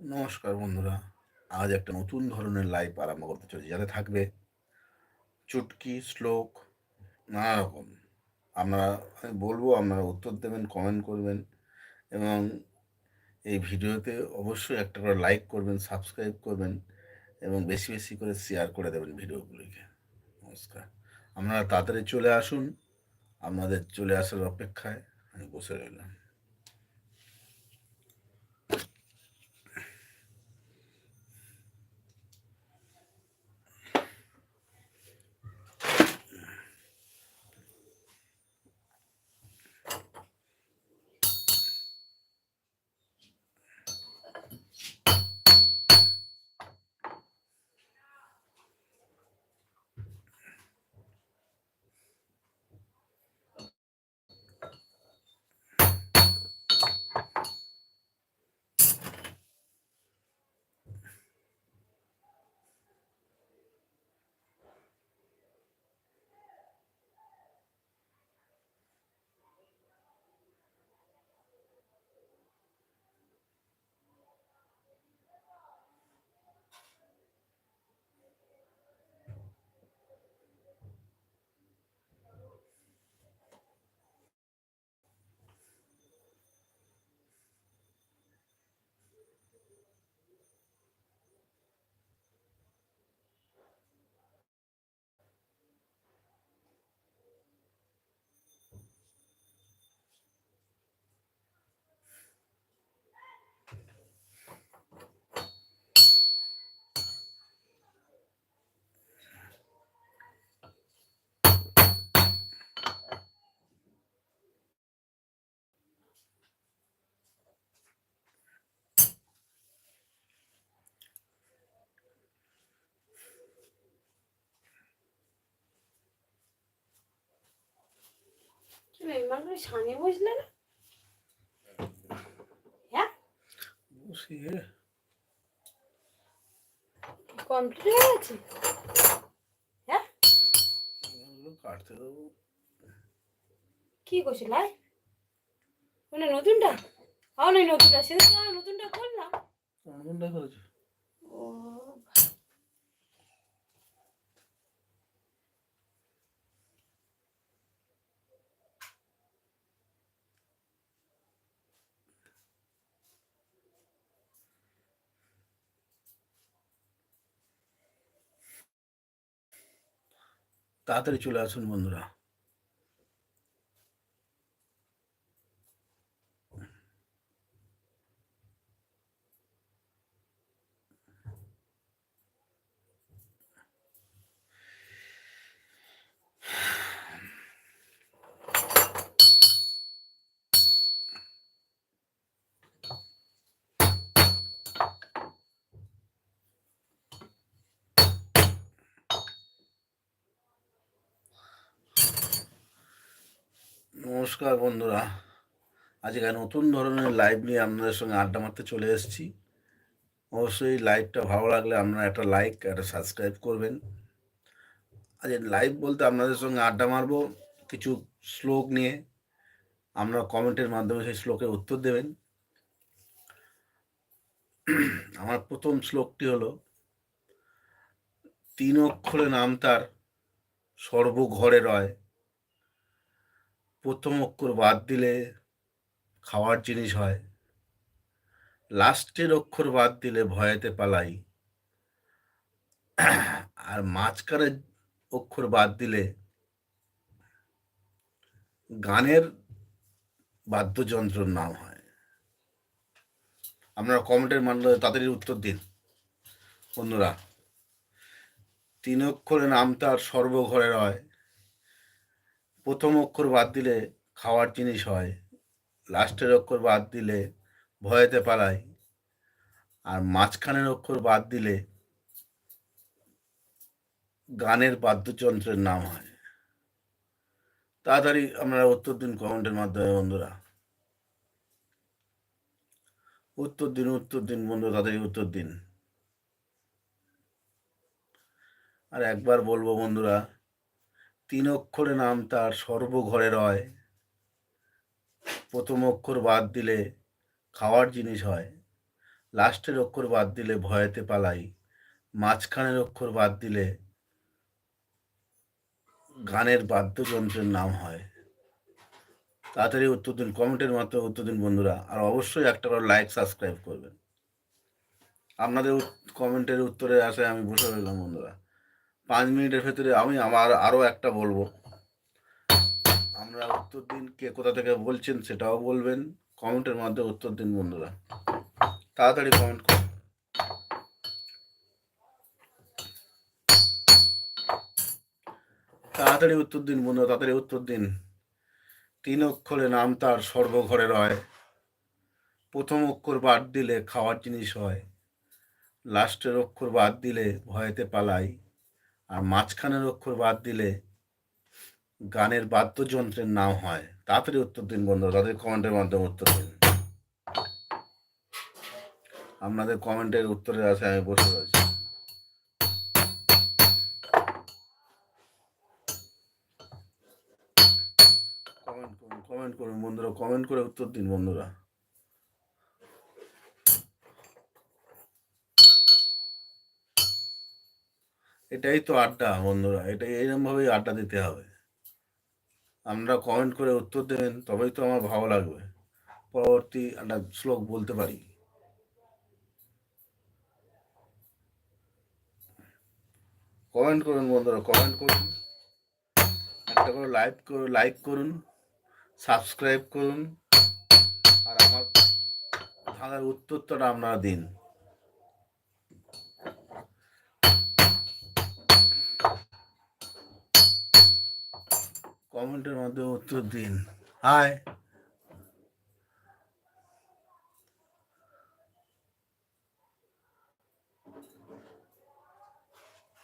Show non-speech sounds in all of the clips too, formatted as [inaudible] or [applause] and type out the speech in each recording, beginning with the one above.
নমস্কার বন্ধুরা। আজ একটা নতুন ধরনের লাইভ আরম্ভ করতে চলেছি। যাতে থাকবে চুটকি, শ্লোক, নানা রকম। আপনারা, আমি বলব, আপনারা উত্তর দেবেন কমেন্ট করবেন এবং এই ভিডিওতে অবশ্যই একটা করে লাইক করবেন সাবস্ক্রাইব করবেন এবং বেশি বেশি করে শেয়ার করে দেবেন ভিডিওগুলিকে। নমস্কার। আপনারা তাড়াতাড়ি চলে আসুন। আপনাদের চলে আসার অপেক্ষায় আমি বসে রইলাম। না? হ্যাঁ? হয়ে গেছে? হ্যাঁ? এগুলো কাটতে দেবো। কি করছে লাই? মানে নতুনটা? নতুনটা নতুনটা করলাম। করেছ। ও তাড়াতাড়ি চলে আসুন বন্ধুরা। নমস্কার বন্ধুরা। আজকে নতুন ধরনের লাইভ নিয়ে আপনাদের সঙ্গে আড্ডা মারতে চলে এসেছি। অবশ্যই লাইভটা ভালো লাগলে আপনারা একটা লাইক একটা সাবস্ক্রাইব করবেন। আজ লাইভ বলতে আপনাদের সঙ্গে আড্ডা মারবো কিছু শ্লোক নিয়ে। আপনারা কমেন্টের মাধ্যমে সেই শ্লোকের উত্তর দেবেন। আমার প্রথম শ্লোকটি হলো, তিন অক্ষরে নাম তার, সর্বঘরে রয়। প্রথম অক্ষর বাদ দিলে খাওয়ার জিনিস হয়। লাস্টের অক্ষর বাদ দিলে ভয়েতে পালাই। আর মাঝখানের অক্ষর বাদ দিলে গানের বাদ্যযন্ত্রের নাম হয়। আপনারা কমেন্টের মাধ্যমে তাড়াতাড়ি উত্তর দিন। অন্যরা তিন অক্ষরে নাম তার সর্বঘরে রয় প্রথম অক্ষর বাদ দিলে খাওয়ার জিনিস হয়, লাস্টের অক্ষর বাদ দিলে ভয়েতে পালায়, আর মাঝখানের অক্ষর বাদ দিলে গানের বাদ্যযন্ত্রের নাম হয়। তাড়াতাড়ি আপনারা উত্তর দিন কমেন্টের মাধ্যমে বন্ধুরা। উত্তর দিন উত্তর দিন বন্ধু তাড়াতাড়ি উত্তর দিন। আর একবার বলব বন্ধুরা তিন অক্ষরে নাম তার সর্বঘরে রয়। প্রথম অক্ষর বাদ দিলে খাওয়ার জিনিস হয়, লাস্টের অক্ষর বাদ দিলে ভয়েতে পালাই, মাঝখানের অক্ষর বাদ দিলে গানের বাদ্যযন্ত্রের নাম হয়। তাড়াতাড়ি উত্তর দিন, কমেন্টের মাধ্যমে উত্তর দিন বন্ধুরা, আর অবশ্যই একটা করে লাইক সাবস্ক্রাইব করবেন। আপনাদের কমেন্টের উত্তরে আশায় আমি বসে রইলাম বন্ধুরা। পাঁচ মিনিটের ভেতরে আমি আমার আরও একটা বলব। আমরা উত্তর দিন কে কোথা থেকে বলছেন সেটাও বলবেন। কমেন্টের মাধ্যমে উত্তর দিন বন্ধুরা। তাড়াতাড়ি কমেন্ট করুন। তাড়াতাড়ি উত্তর দিন বন্ধুরা, তাড়াতাড়ি উত্তর দিন। তিন অক্ষরে নাম তার, সর্বঘরে রয়। প্রথম অক্ষর বাদ দিলে খাওয়ার জিনিস হয়। লাস্টের অক্ষর বাদ দিলে ভয়েতে পালাই। আর মাঝখানের অক্ষর বাদ দিলে গানের বাদ্যযন্ত্রের নাম হয়। তাড়াতাড়ি উত্তর দিন বন্ধুরা তাদের কমেন্টের মাধ্যমে উত্তর দিন। আপনাদের কমেন্টের উত্তরে আশায় আমি বসে রয়েছি। কমেন্ট করুন কমেন্ট করুন বন্ধুরা, কমেন্ট করে উত্তর দিন বন্ধুরা। এটাই তো আড্ডা, বন্ধুরা। এটাই এইরকম ভাবেই আড্ডা দিতে হবে। আমরা কমেন্ট করে উত্তর দেবেন, তবেই তো আমার ভালো লাগবে। পরবর্তী একটা শ্লোক বলতে পারি। কমেন্ট করুন বন্ধুরা কমেন্ট করুন। একটা করে লাইক করুন লাইক করুন সাবস্ক্রাইব করুন। আর আমার ধাঁধার উত্তরটা আপনারা দিন। কমেন্টের মাধ্যমে উত্তর দিন। হাই।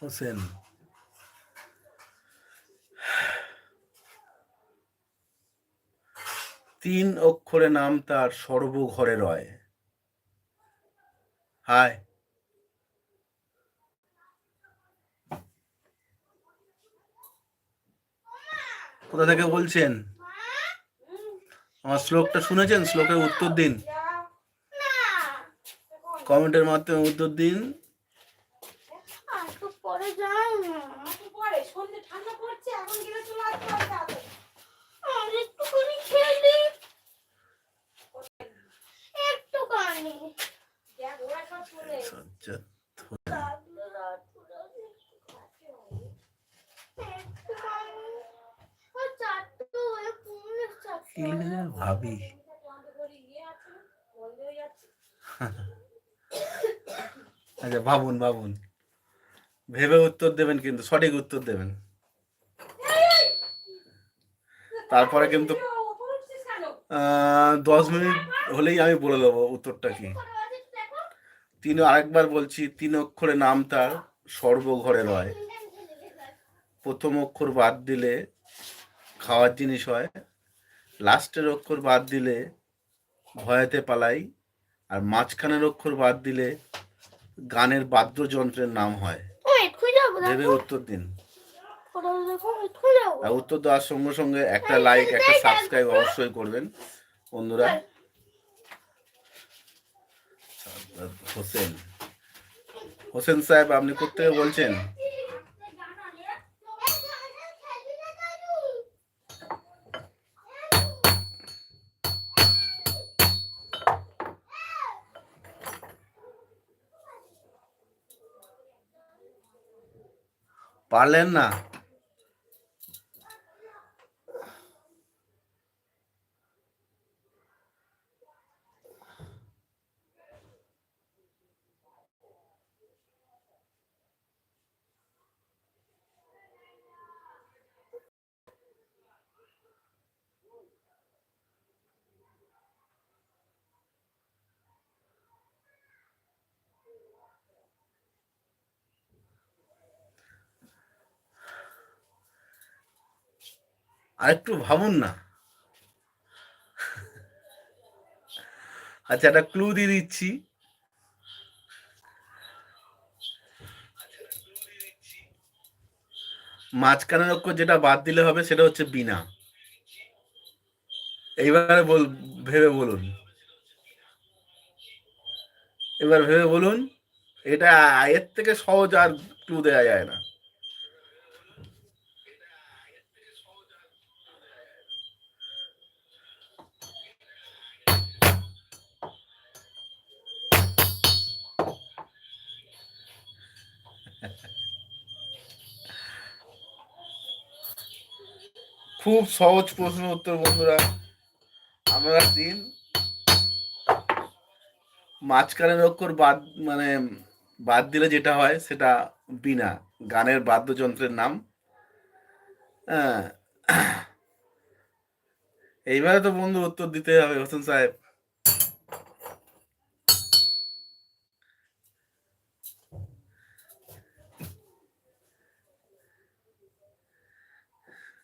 হোসেন। তিন অক্ষরে নাম তার সর্বঘরে রয়। হাই। কোথা থেকে বলছেন? আমার শ্লোকটা শুনেছেন? শ্লোকের উত্তর দিন। কমেন্টের মাধ্যমে উত্তর দিন পরে যাই না পরে সন্ধ্যে ঠান্ডা পড়ছে এখন গেলে চলে আসতে হবে তাড়াতাড়ি। আর একটুখানি খেলি একটুখানি দেখ, ওরা সব চলে এলো। সজ্জা লাগল রাতগুলো একটুখানি আর চারটে হয়ে কি লিখেছে? ভাবি। ইয়ে হয়ে। আচ্ছা ভাবুন ভাবুন। ভেবে উত্তর দেবেন কিন্তু সঠিক উত্তর দেবেন। তারপরে কিন্তু দশ মিনিট হলেই আমি বলে দেবো উত্তরটা কি। তিন আরেকবার বলছি তিন অক্ষরে নাম তার সর্বঘরে রয় প্রথম অক্ষর বাদ দিলে খাওয়ার জিনিস হয় লাস্টের অক্ষর বাদ দিলে ভয়েতে পালাই আর মাঝখানের অক্ষর বাদ দিলে গানের বাদ্যযন্ত্রের নাম হয়। ভেবে উত্তর দিন। উত্তর দেওয়ার সঙ্গে সঙ্গে একটা লাইক একটা সাবস্ক্রাইব অবশ্যই করবেন বন্ধুরা। হোসেন। হোসেন সাহেব আপনি কোথেকে বলছেন? পারলেন না। আর একটু ভাবুন না। আচ্ছা একটা ক্লু দিয়ে দিচ্ছি। মাঝখানের অক্ষর যেটা বাদ দিলে হবে সেটা হচ্ছে বিনা। এইবারে বল ভেবে বলুন। এবার ভেবে বলুন, এটা এর থেকে সহজ আর ক্লু দেওয়া যায় না। খুব সহজ প্রশ্ন উত্তর, বন্ধুরা। আমরা দিন মাঝখানের অক্ষর বাদ মানে বাদ দিলে যেটা হয় সেটা বিনা, গানের বাদ্যযন্ত্রের নাম। হ্যাঁ। এইবারে তো বন্ধু উত্তর দিতে হবে, হোসেন সাহেব।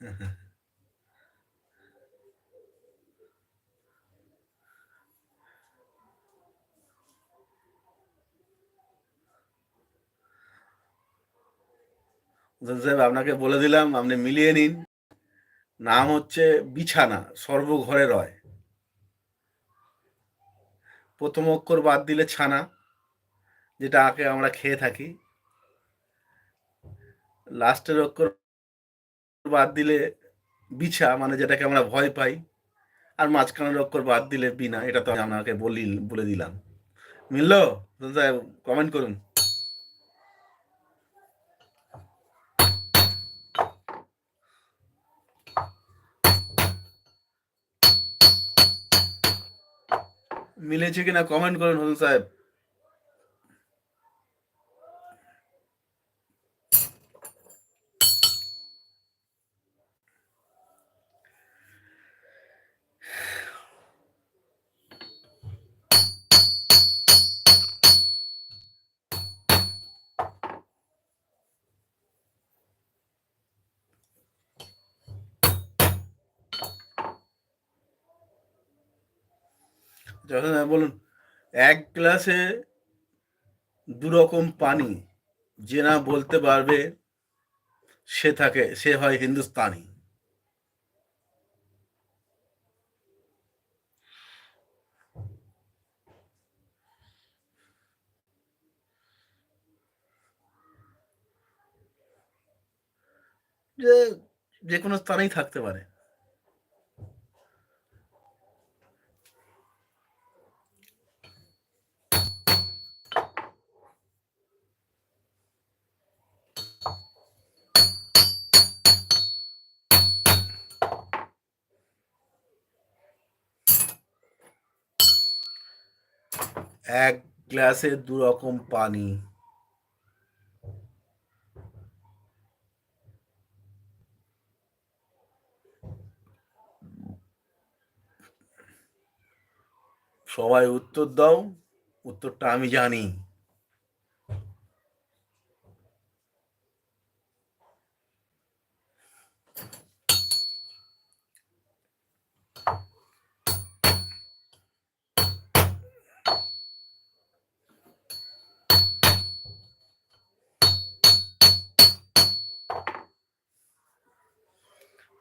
হোসেন [laughs] সাহেব আপনাকে বলে দিলাম, আপনি মিলিয়ে নিন। নাম হচ্ছে বিছানা, সর্বঘরে রয়। প্রথম অক্ষর বাদ দিলে ছানা, যেটা আগে আমরা খেয়ে থাকি। লাস্টের অক্ষর বাদ দিলে বিছা মানে যেটাকে আমরা ভয় পাই। আর মাঝখানের অক্ষর বাদ দিলে বিনা, এটা তো আপনাকে বলি, বলে দিলাম। মিললো? কমেন্ট করুন। মিলেছে কিনা কমেন্ট করেন হোসেন সাহেব। এক গ্লাসে দু রকম পানি যে না বলতে পারবে, সে থাকে, সে হয় হিন্দুস্তানি। যে যে কোনো স্থানেই থাকতে পারে। এক গ্লাসে দু রকম পানি। সবাই উত্তর দাও উত্তরটা আমি জানি।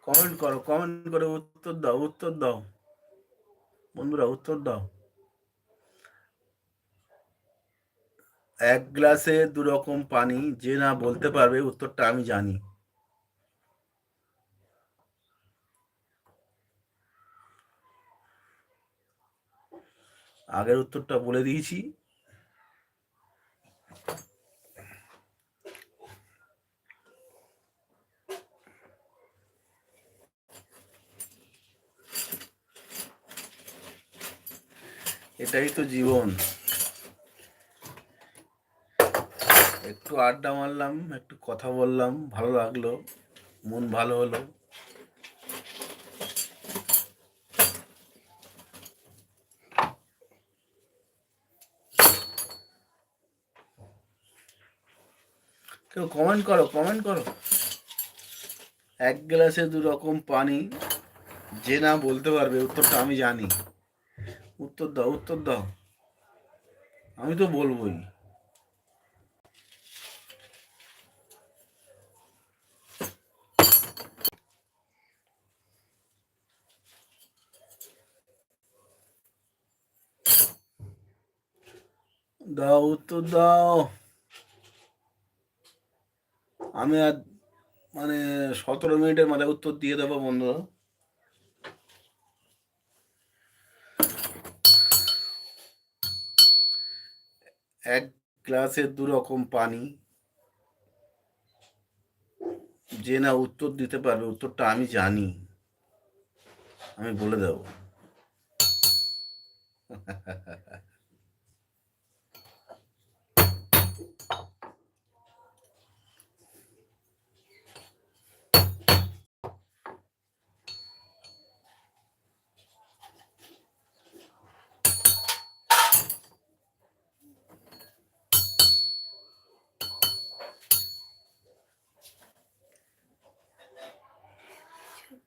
কমেন্ট করো কমেন্ট করে উত্তর দাও উত্তর দাও। বন্ধুরা, উত্তর দাও। এক গ্লাসে দু রকম পানি, যে না বলতে পারবে উত্তরটা আমি জানি। আগের উত্তরটা বলে দিয়েছি। এটাই তো জীবন। একটু আড্ডা মারলাম, একটু কথা বললাম, ভালো লাগল, মন ভালো হলো। কেউ কমেন্ট করো কমেন্ট করো। এক গ্লাসে দু রকম পানি, যে না বলতে পারবে, উত্তরটা আমি জানি। উত্তর দাও উত্তর দাও। আমি তো বলবোই। দাও, উত্তর দাও। আমি আর মানে সতেরো মিনিটের মাথায় উত্তর দিয়ে দেবো বন্ধু এক গ্লাসে দু রকম পানি। যে না উত্তর দিতে পারবে, উত্তরটা আমি জানি। আমি বলে দেবো। [laughs]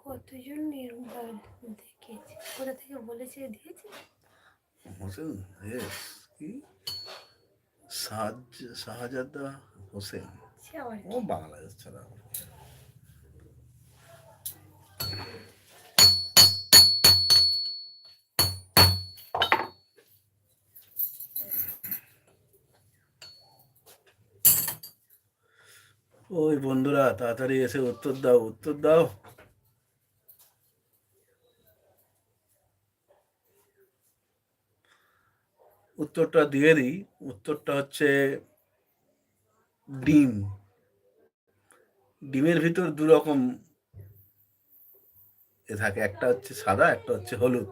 কতজন এরকম ভাবে দেখেছে? কোথা থেকে বলেছে দিয়েছে? হোসেন ইয়েস কি? সাজ শাহজাদা হোসেন। ও বাংলাদেশ ছাড়া ওই বন্ধুরা তাড়াতাড়ি এসে উত্তর দাও উত্তর দাও। উত্তরটা দিয়ে দিই। উত্তরটা হচ্ছে ডিম। ডিমের ভিতর দু রকম এ থাকে। একটা হচ্ছে সাদা, একটা হচ্ছে হলুদ।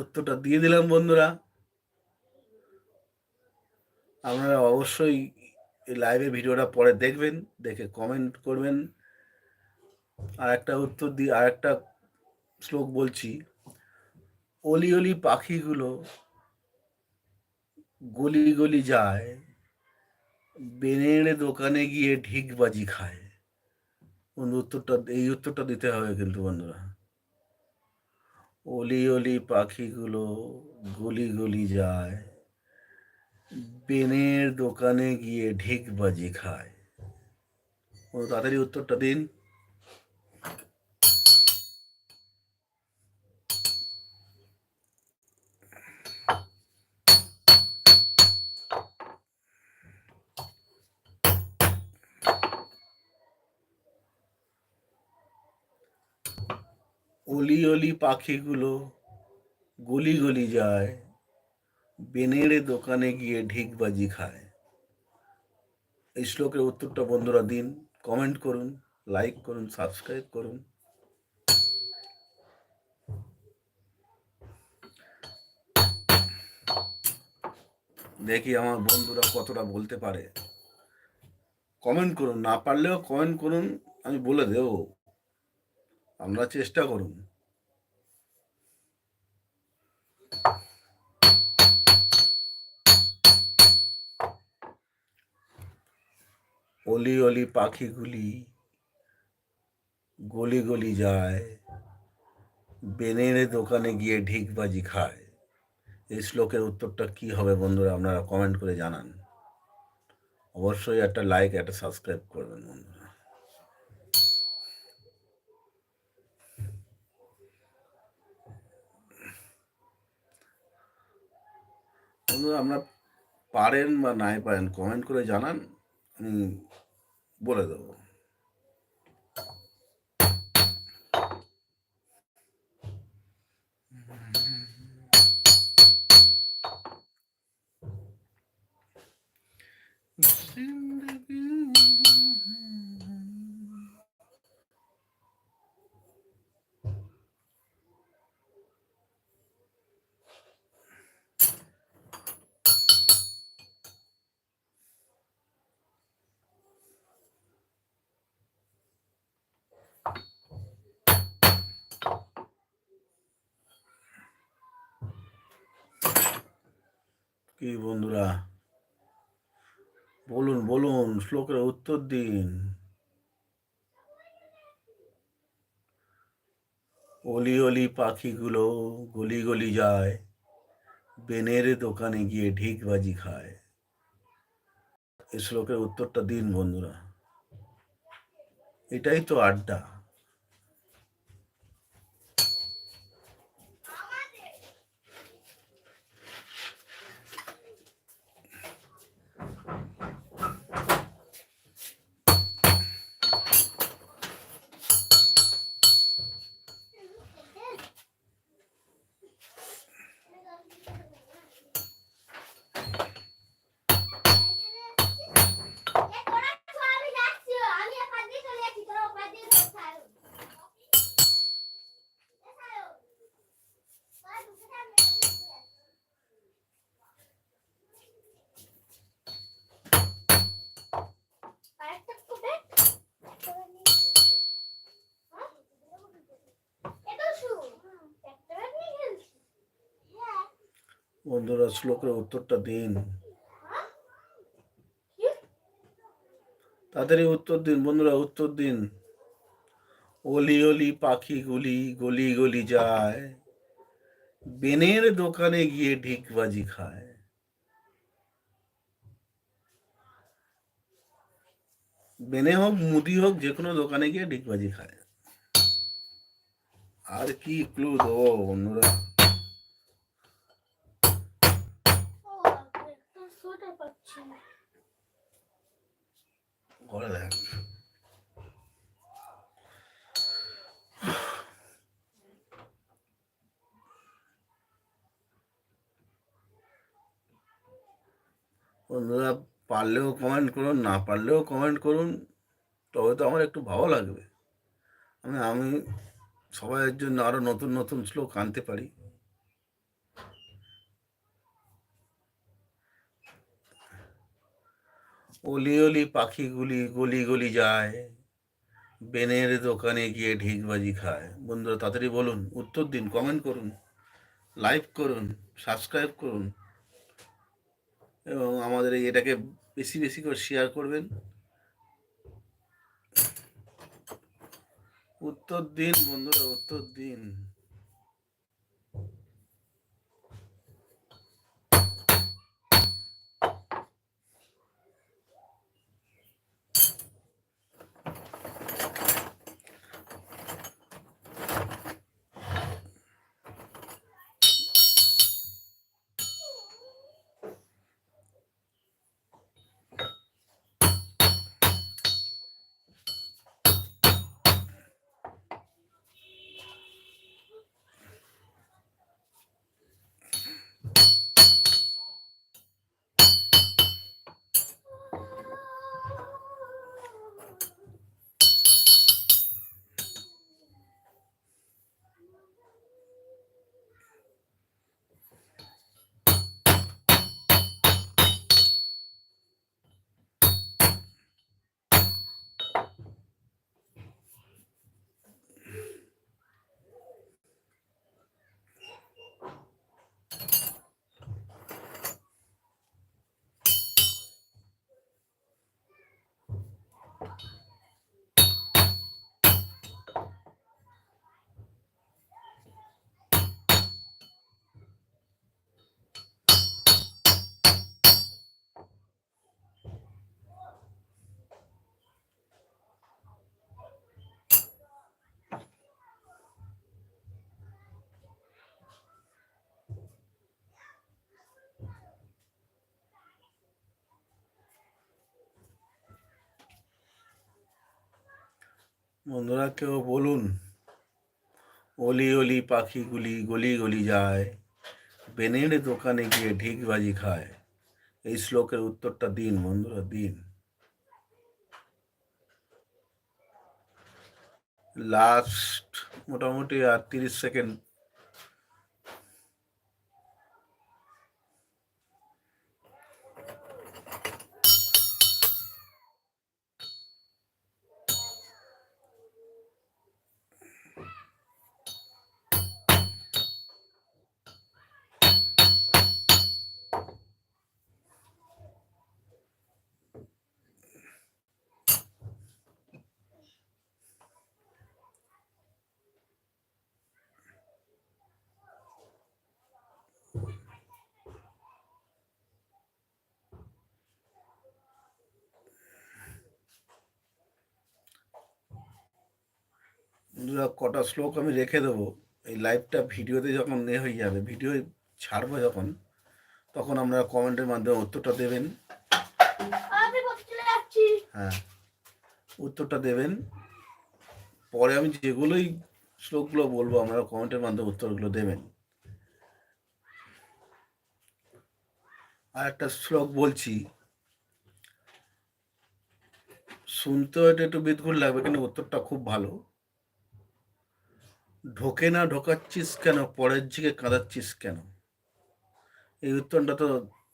উত্তরটা দিয়ে দিলাম বন্ধুরা। আপনারা অবশ্যই এই লাইভে ভিডিওটা পরে দেখবেন, দেখে কমেন্ট করবেন। আর একটা উত্তর দিয়ে আর একটা শ্লোক বলছি, অলি অলি পাখিগুলো গলি গলি যায় বেনেড়ে দোকানে গিয়ে ঢিকবাজি খায়। বন্ধু উত্তরটা এই উত্তরটা দিতে হবে কিন্তু বন্ধুরা। অলি অলি পাখিগুলো গলি গলি যায় বেনের দোকানে গিয়ে ঢিকবাজি খায়। বন্ধু, তাড়াতাড়ি উত্তরটা দিন। অলি অলি পাখিগুলো গলি গলি যায়। বেনেড়ে দোকানে গিয়ে ঢিকবাজি খায়। এই শ্লোকের উত্তরটা বন্ধুরা দিন। কমেন্ট করুন, লাইক করুন, সাবস্ক্রাইব করুন। দেখি আমার বন্ধুরা কতটা বলতে পারে। কমেন্ট করুন, না পারলেও কমেন্ট করুন, আমি বলে দেব। আপনারা চেষ্টা করুন। অলি অলি পাখিগুলি গলি গলি যায় বেনেরে দোকানে গিয়ে ঢিকবাজি খায়। এই শ্লোকের উত্তরটা কি হবে বন্ধুরা আপনারা কমেন্ট করে জানান। অবশ্যই একটা লাইক একটা সাবস্ক্রাইব করবেন বন্ধুরা। বন্ধুরা আপনারা পারেন বা নাই পারেন কমেন্ট করে জানান আমি বলে দেবো। কি বন্ধুরা? বলুন বলুন, শ্লোকের উত্তর দিন। অলি অলি পাখিগুলো গলি গলি যায়, বেনের দোকানে গিয়ে ঢিক বাজি খায়। এই শ্লোকের উত্তরটা দিন বন্ধুরা। এটাই তো আড্ডা। বন্ধুরা, শ্লোকের উত্তরটা দিন। তাড়াতাড়ি উত্তর দিন, বন্ধুরা, উত্তর দিন। অলি অলি পাখিগুলি গলি গলি যায়। বেনের দোকানে গিয়ে ঢিকবাজি খায়। বেনে হোক, মুদি হোক, যে কোনো দোকানে গিয়ে ঢিকবাজি খায়। আর কি ক্লু দেবো বন্ধুরা? ঘরে দেখ বন্ধুরা, পারলেও কমেন্ট করুন, না পারলেও কমেন্ট করুন, তবে তো আমার একটু ভালো লাগবে। আমি আমি সবাইয়ের জন্য আরও নতুন নতুন শ্লোক আনতে পারি। অলি অলি পাখিগুলি গলি গলি যায়। বেনের দোকানে গিয়ে ঢিকবাজি খায়। বন্ধুরা, তাড়াতাড়ি বলুন, উত্তর দিন কমেন্ট করুন লাইক করুন সাবস্ক্রাইব করুন এবং আমাদের এটাকে বেশি বেশি করে শেয়ার করবেন। উত্তর দিন, বন্ধুরা, উত্তর দিন। বন্ধুরা, কেউ বলুন, অলি অলি পাখিগুলি গলি গলি যায়, বেনের দোকানে গিয়ে ঢিকবাজি খায়। এই শ্লোকের উত্তরটা দিন বন্ধুরা, দিন। লাস্ট মোটামুটি আর তিরিশ সেকেন্ড বন্ধুরা কটা শ্লোক আমি রেখে দেবো। এই লাইভটা ভিডিওতে যখন এ হয়ে যাবে ভিডিও ছাড়বো যখন তখন আপনারা কমেন্টের মাধ্যমে উত্তরটা দেবেন। হ্যাঁ উত্তরটা দেবেন। পরে আমি যেগুলোই শ্লোকগুলো বলব আপনারা কমেন্টের মাধ্যমে উত্তরগুলো দেবেন। আর একটা শ্লোক বলছি। শুনতে হয়তো একটু বিদঘুট লাগবে কিন্তু উত্তরটা খুব ভালো। ঢোকে না, ঢোকাচ্ছিস কেন? পরের দিকে কাঁদাচ্ছিস কেন? এই উত্তরটা তো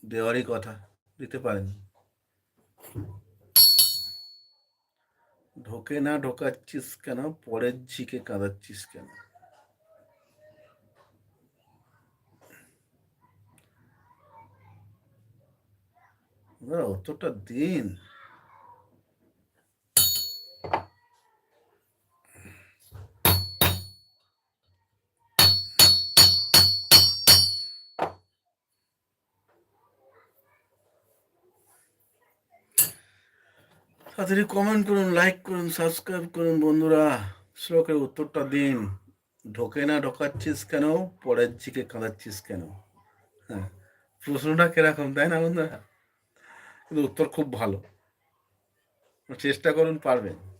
দেওয়ারই কথা, দিতে পারেন। ঢোকে না, ঢোকাচ্ছিস কেন? পরের দিকে কাঁদাচ্ছিস কেন? উত্তরটা দিন। তাড়াতাড়ি কমেন্ট করুন লাইক করুন সাবস্ক্রাইব করুন, বন্ধুরা। শ্লোকের উত্তরটা দিন। ঢোকে না, ঢোকাচ্ছিস কেন? পরের দিকে কাঁদাচ্ছিস কেন? হ্যাঁ প্রশ্নটা কীরকম, তাই না বন্ধুরা? কিন্তু উত্তর খুব ভালো। চেষ্টা করুন, পারবেন।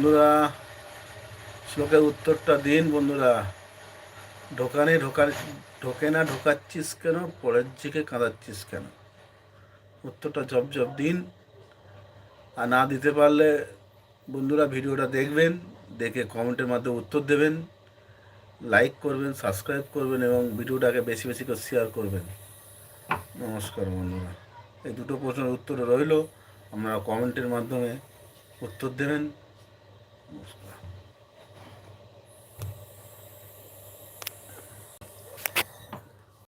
বন্ধুরা, শ্লোকের উত্তরটা দিন বন্ধুরা। ঢোকানে ঢোকা ঢোকে না ঢোকাচ্ছিস কেন? পরের দিকে কাঁদাচ্ছিস কেন? উত্তরটা জব জব দিন। আর না দিতে পারলে বন্ধুরা ভিডিওটা দেখবেন, দেখে কমেন্টের মাধ্যমে উত্তর দেবেন, লাইক করবেন, সাবস্ক্রাইব করবেন এবং ভিডিওটাকে বেশি বেশি করে শেয়ার করবেন। নমস্কার বন্ধুরা। এই দুটো প্রশ্নের উত্তর রইল। আপনারা কমেন্টের মাধ্যমে উত্তর দেবেন। Most